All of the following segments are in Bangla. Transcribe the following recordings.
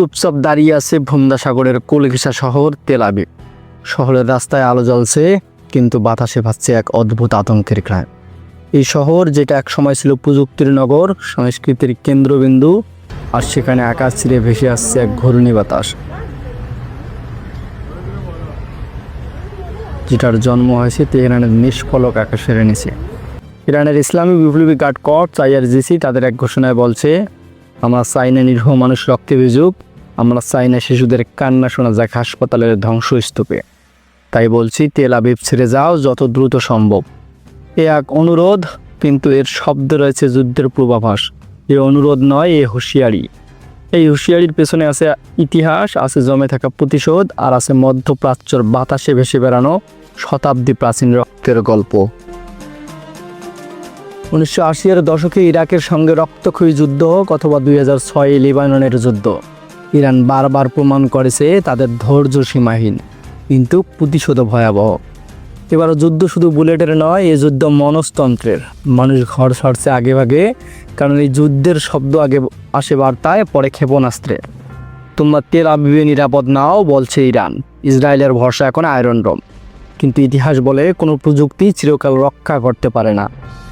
চুপচাপ দাঁড়িয়ে আছে ভুমদা সাগরের কলকিসা শহর তেল আবিব। শহরের রাস্তায় আলো জ্বলছে, কিন্তু বাতাসে ভাসছে এক অদ্ভুত আতঙ্কের ক্রায় এই শহর, যেটা এক সময় ছিল প্রযুক্তির নগর, সংস্কৃতির কেন্দ্রবিন্দু, আর সেখানে আকাশ ছিঁড়ে ভেসে আসছে এক ঘূর্ণি বাতাস। যেটার জন্ম হয়েছে তেহরানের নিষ্ফলক আকাশের নিচে। ইরানের ইসলামী বিপ্লবী গার্ড কর্পস আইআরজিসি, তাদের এক ঘোষণায় বলছে, আমরা চাই না নিরীহ মানুষ রক্তে ভিজুক আমরা চাই না শিশুদের কান্না শোনা যাক হাসপাতালের ধ্বংসস্তূপে। তাই বলছি, তেল আবিব ছেড়ে যাও যত দ্রুত সম্ভব। এ এক অনুরোধ, কিন্তু এর শব্দ রয়েছে যুদ্ধের পূর্বাভাস। এ অনুরোধ নয়, এ হুঁশিয়ারি। এই হুঁশিয়ারির পেছনে আছে ইতিহাস, আছে জমে থাকা প্রতিশোধ, আর আছে মধ্যপ্রাচ্যর বাতাসে ভেসে বেড়ানো শতাব্দী প্রাচীন রক্তের গল্প। উনিশশো আশির দশকে ইরাকের সঙ্গে রক্তক্ষয়ী যুদ্ধ হোক অথবা দুই হাজার ছয় লিবাননের যুদ্ধ। ইরান বারবার প্রমাণ করেছে তাদের ধৈর্য সীমাহীন, কিন্তু প্রতিশোধ ভয়াবহ। এবারও যুদ্ধ শুধু বুলেটের নয় এই যুদ্ধ মনস্তন্ত্রের। মানুষ ঘর ছাড়ছে আগে ভাগে, কারণ এই যুদ্ধের শব্দ আগে আসে বার্তায়, পরে ক্ষেপণাস্ত্রে। তোমরা তেল আবিবে নিরাপদ নাও, বলছে ইরান। ইসরায়েলের ভরসা এখন আয়রন ডোম কিন্তু ইতিহাস বলে কোনো প্রযুক্তি চিরকাল রক্ষা করতে পারে না।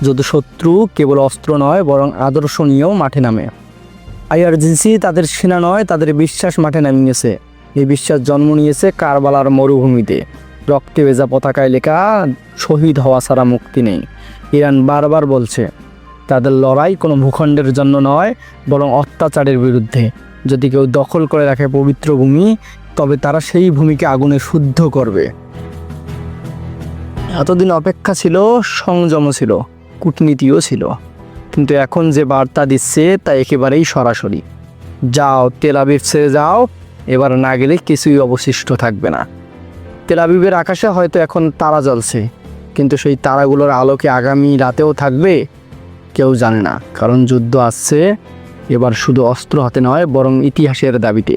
যদি শত্রু কেবল অস্ত্র নয়, বরং আদর্শ নিয়েও মাঠে নামে। আইআরজিসি তাদের সেনা নয়, তাদের বিশ্বাস মাঠে নামিয়েছে এই বিশ্বাস জন্ম নিয়েছে কারবালার মরুভূমিতে। রক্তে ভেজা পতাকায় লেখা, শহীদ হওয়া ছাড়া মুক্তি নেই। ইরান বারবার বলছে, তাদের লড়াই কোনো ভূখণ্ডের জন্য নয়, বরং অত্যাচারের বিরুদ্ধে। যদি কেউ দখল করে রাখে পবিত্র ভূমি, তবে তারা সেই ভূমিকে আগুনে শুদ্ধ করবে। এতদিন অপেক্ষা ছিল সংযম ছিল, কূটনীতিও ছিল। কিন্তু এখন যে বার্তা দিচ্ছে তা একেবারেই সরাসরি। যাও, তেল আবিব ছেড়ে যাও, এবার না গেলে কিছুই অবশিষ্ট থাকবে না। তেল আবিবের আকাশে হয়তো এখন তারা জ্বলছে, কিন্তু সেই তারাগুলোর আলোকে আগামী রাতেও থাকবে, কেউ জানে না। কারণ যুদ্ধ আসছে, এবার শুধু অস্ত্র হাতে নয়, বরং ইতিহাসের দাবিতে।